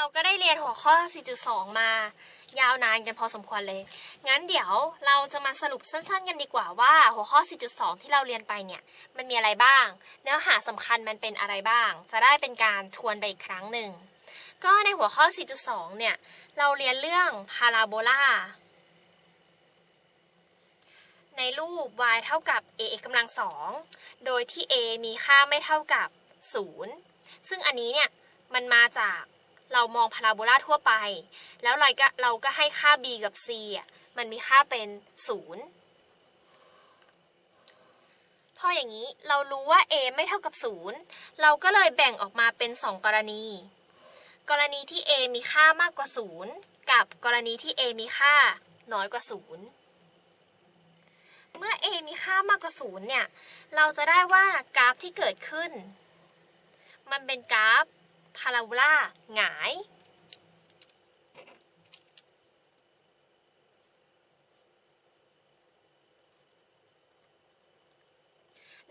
เราก็ได้เรียนหัวข้อ 4.2 มา ยาวนานกันพอสมควรเลย งั้นเดี๋ยวเราจะมาสรุปสั้นๆ กันดีกว่าว่าหัวข้อ 4.2 ที่เราเรียนไปเนี่ย มันมีอะไรบ้าง เนื้อหาสำคัญมันเป็นอะไรบ้าง จะได้เป็นการทวนไปอีกครั้งหนึ่ง ก็ในหัวข้อ 4.2 เนี่ย เราเรียนเรื่องพาราโบลาในรูป y เท่ากับ ax กำลังสอง โดยที่ a มีค่าไม่เท่ากับ 0 ซึ่งอันนี้เนี่ย มันมาจาก เรามองพาราโบลาทั่วไป แล้วเราก็เราก็ให้ค่า b กับ c อะมันมีค่าเป็น0พออย่างนี้เรารู้ว่า a ไม่เท่ากับ 0 เราก็เลยแบ่งออกมาเป็น 2 กรณี กรณีที่ a มีค่ามากกว่า 0 กับกรณีที่ a มีค่าน้อยกว่า 0 เมื่อ a มีค่ามากกว่า 0 เนี่ย เราจะได้ว่ากราฟที่เกิดขึ้น มันเป็นกราฟ พาราโบลาหงาย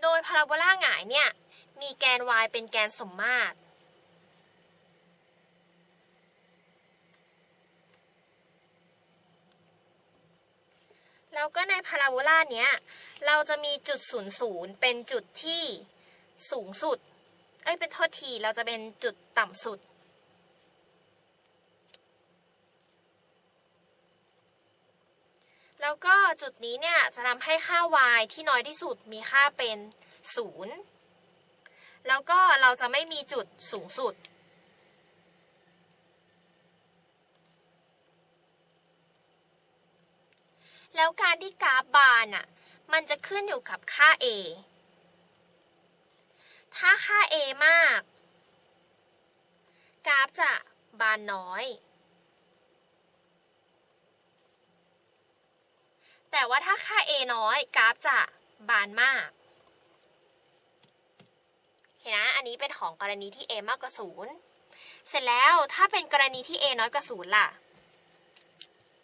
โดยพาราโบลาหงายเนี่ย มีแกน y เป็นแกนสมมาตรแล้วก็ในพาราโบลาเนี้ย เราจะมีจุดศูนย์ศูนย์เป็นจุดที่สูงสุด เอ้ยเป็นโทษทีเราจะเป็นจุดต่ำสุด แล้วก็จุดนี้เนี่ยจะทำให้ค่า y ที่น้อยที่สุดมีค่าเป็น 0 แล้วก็เราจะไม่มีจุดสูงสุดแล้วการที่กราฟบานอะ มันจะขึ้นอยู่กับค่า a ถ้าค่า a มาก กราฟจะบานน้อย แต่ว่าถ้าค่า a น้อย กราฟจะบานมากโอเคนะ อันนี้เป็นของกรณีที่ a มากกว่า 0 เสร็จแล้วถ้าเป็นกรณีที่ a น้อยกว่า 0 ล่ะ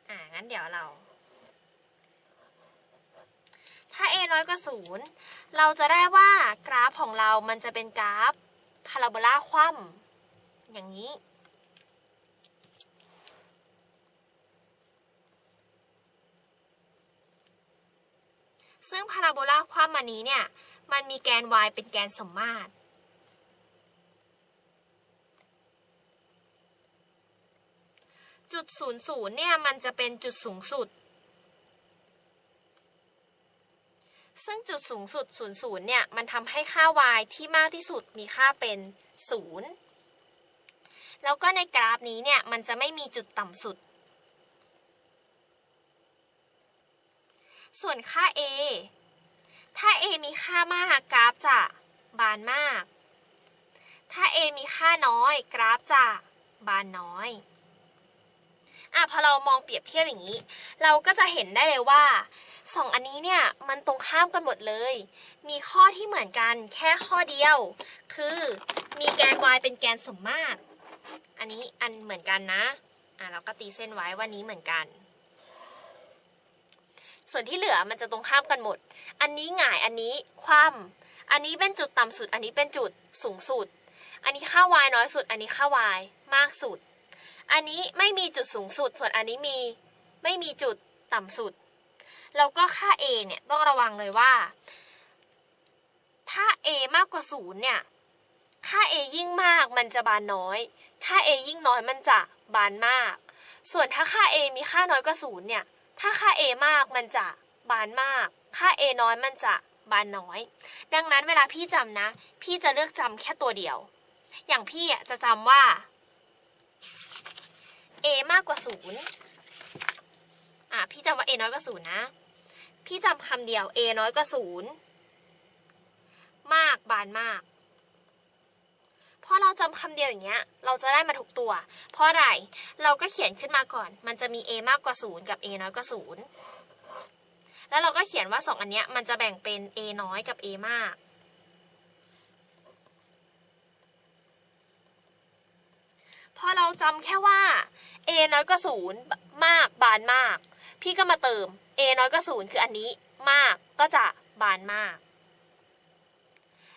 อ่า งั้นเดี๋ยวเรา ถ้า a น้อยกว่า0เราจะได้ว่ากราฟของเรามันจะเป็นกราฟพาราโบลาคว่ำอย่างนี้ ซึ่งพาราโบลาคว่ำมานี้เนี่ย มันมีแกน y เป็นแกนสมมาตรจุด00เนี่ย มันจะเป็นจุดสูงสุด ซึ่งจุดสูงสุด 00 เนี่ย มันทำให้ค่า y ที่มากที่สุดมีค่าเป็น 0 แล้วก็ในกราฟนี้เนี่ย มันจะไม่มีจุดต่ำสุด ส่วนค่า a ถ้า a มีค่ามากกราฟจะบานมาก ถ้า a มีค่าน้อย กราฟจะบานน้อย อะพอเรามองเปรียบเทียบอย่างนี้ เราก็จะเห็นได้เลยว่าสองอันนี้เนี่ยมันตรงข้ามกันหมดเลย มีข้อที่เหมือนกันแค่ข้อเดียว คือมีแกน y เป็นแกนสมมาตร อันนี้อันเหมือนกันนะ อะเราก็ตีเส้นไว้ว่านี้เหมือนกัน ส่วนที่เหลือมันจะตรงข้ามกันหมด อันนี้หงายอันนี้คว่ำอันนี้เป็นจุดต่ำสุด อันนี้เป็นจุดสูงสุด อันนี้ค่า y น้อยสุด อันนี้ค่า y มากสุด อันนี้ไม่มีจุดสูงสุด ส่วนอันนี้มีไม่มีจุดต่ำสุด แล้วก็ค่า a เนี่ยต้องระวังเลยว่า ถ้า a มากกว่า0เนี่ย ค่า a ยิ่งมากมันจะบานน้อย ค่า a ยิ่งน้อยมันจะบานมาก ส่วนถ้าค่า a มีค่าน้อยกว่า0เนี่ย ถ้าค่า a มากมันจะบานมาก ค่า a น้อยมันจะบานน้อย ดังนั้นเวลาพี่จำนะ พี่จะเลือกจำแค่ตัวเดียว อย่างพี่จะจำว่า a มากกว่า0อะพี่จำว่า a น้อยกว่า0นะ พี่จำคำเดียว a น้อยกว่า0มากบานมากพอเราจำคำเดียวอย่างเงี้ย เราจะได้มาทุกตัว เพราะอะไร เราก็เขียนขึ้นมาก่อน มันจะมี a มากกว่า 0 กับ a น้อยกว่า 0 แล้วเราก็เขียนว่า 2 อันเนี้ยมันจะแบ่งเป็น a น้อยกับ a มาก อเราจำแค่ว่า a น้อยกว่า0มากบานมาก พี่ก็มาเติม a น้อยกว่า0คืออันนี้มากก็จะบานมาก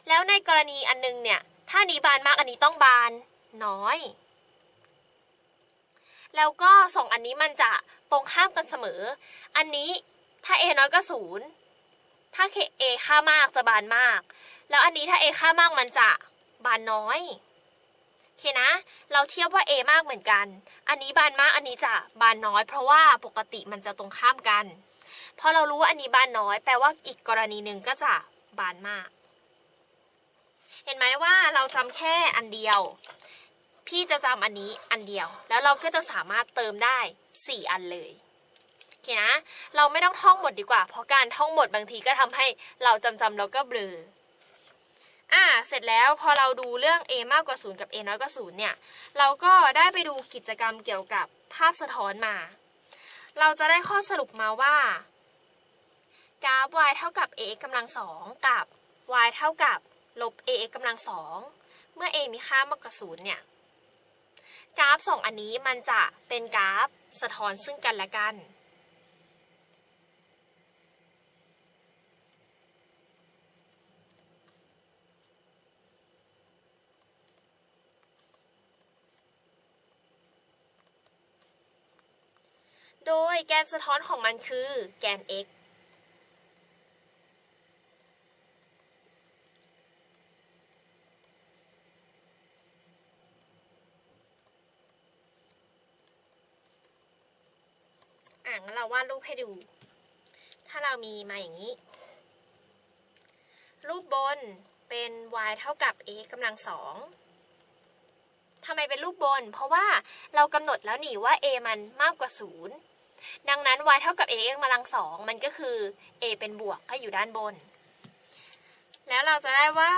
แล้วในกรณีอันนึงเนี่ย ถ้านี้บานมากอันนี้ต้องบานน้อย แล้วก็สองอันนี้มันจะตรงข้ามกันเสมอ อันนี้ถ้า a น้อยก็ศูนย์ถ้า a ค่ามากจะบานมาก แล้วอันนี้ถ้า a ค่ามากมันจะบานน้อย โอเคนะ เราเทียบว่า a มากเหมือนกัน อันนี้บานมาก อันนี้จะบานน้อย เพราะว่าปกติมันจะตรงข้ามกัน พอเรารู้ว่าอันนี้บานน้อย แปลว่าอีกกรณีหนึ่งก็จะบานมาก เห็นไหมว่าเราจำแค่อันเดียว พี่จะจำอันนี้อันเดียว แล้วเราก็จะสามารถเติมได้ 4 อันเลย โอเคนะ เราไม่ต้องท่องหมดดีกว่า เพราะการท่องหมดบางทีก็ทำให้เราจำจำๆแล้วก็เบลอ อ่าเสร็จแล้วพอเราดูเรื่อง a มากกว่า 0 กับ a น้อยกว่า 0 เนี่ย เราก็ได้ไปดูกิจกรรมเกี่ยวกับภาพสะท้อนมา เราจะได้ข้อสรุปมาว่า กราฟ y เท่ากับ ax กำลังสองกับ y เท่ากับลบ ax กำลังสองเมื่อ a มีค่ามากกว่า 0 เนี่ย กราฟสองอันนี้มันจะเป็นกราฟสะท้อนซึ่งกันและกัน โดยแกนสะท้อนของมันคือแกน x อะงั้นเราวาดรูปให้ดู ถ้าเรามีมาอย่างนี้ รูปบนเป็น y เท่ากับ a กำลังสองทำไมเป็นรูปบน เพราะว่าเรากำหนดแล้วนี่ว่า a มันมากกว่า 0 ดังนั้น y เท่ากับ a x กำลังสองมันก็คือ a เป็นบวกก็อยู่ด้านบน แล้วเราจะได้ว่า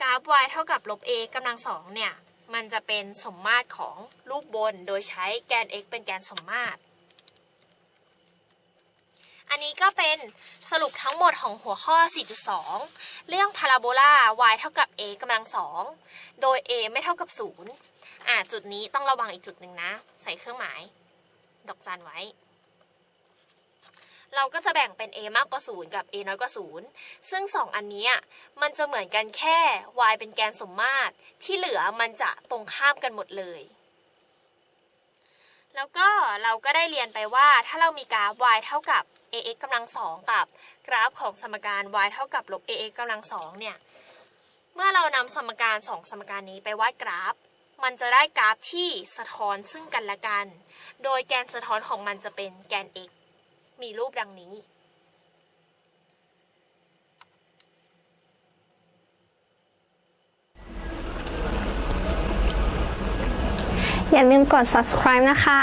กราฟ y เท่ากับลบ a กำลังสองเนี่ย มันจะเป็นสมมาตรของรูปบน โดยใช้แกน x เป็นแกนสมมาตร อันนี้ก็เป็นสรุปทั้งหมดของหัวข้อ 4.2 เรื่องพาราโบลา y เท่ากับ a กำลังสองโดย a ไม่เท่ากับ 0อ่าจุดนี้ต้องระวังอีกจุดหนึ่งนะ ใส่เครื่องหมาย ดอกจันไว้ เราก็จะแบ่งเป็น a มากกว่า 0 กับ a น้อยกว่า 0 ซึ่ง 2 อันนี้มันจะเหมือนกันแค่ y เป็นแกนสมมาตร ที่เหลือมันจะตรงข้ามกันหมดเลย แล้วก็เราก็ได้เรียนไปว่าถ้าเรามีกราฟ y เท่ากับ ax กำลังสองกับกราฟของสมการ y เท่ากับลบ ax กำลังสองเนี่ย เมื่อเรานำสมการสองสมการนี้ไปวาดกราฟมันจะได้กราฟที่สะท้อนซึ่งกันและกัน โดยแกนสะท้อนของมันจะเป็นแกน x มีรูปดังนี้อย่าลืมกด subscribe นะคะ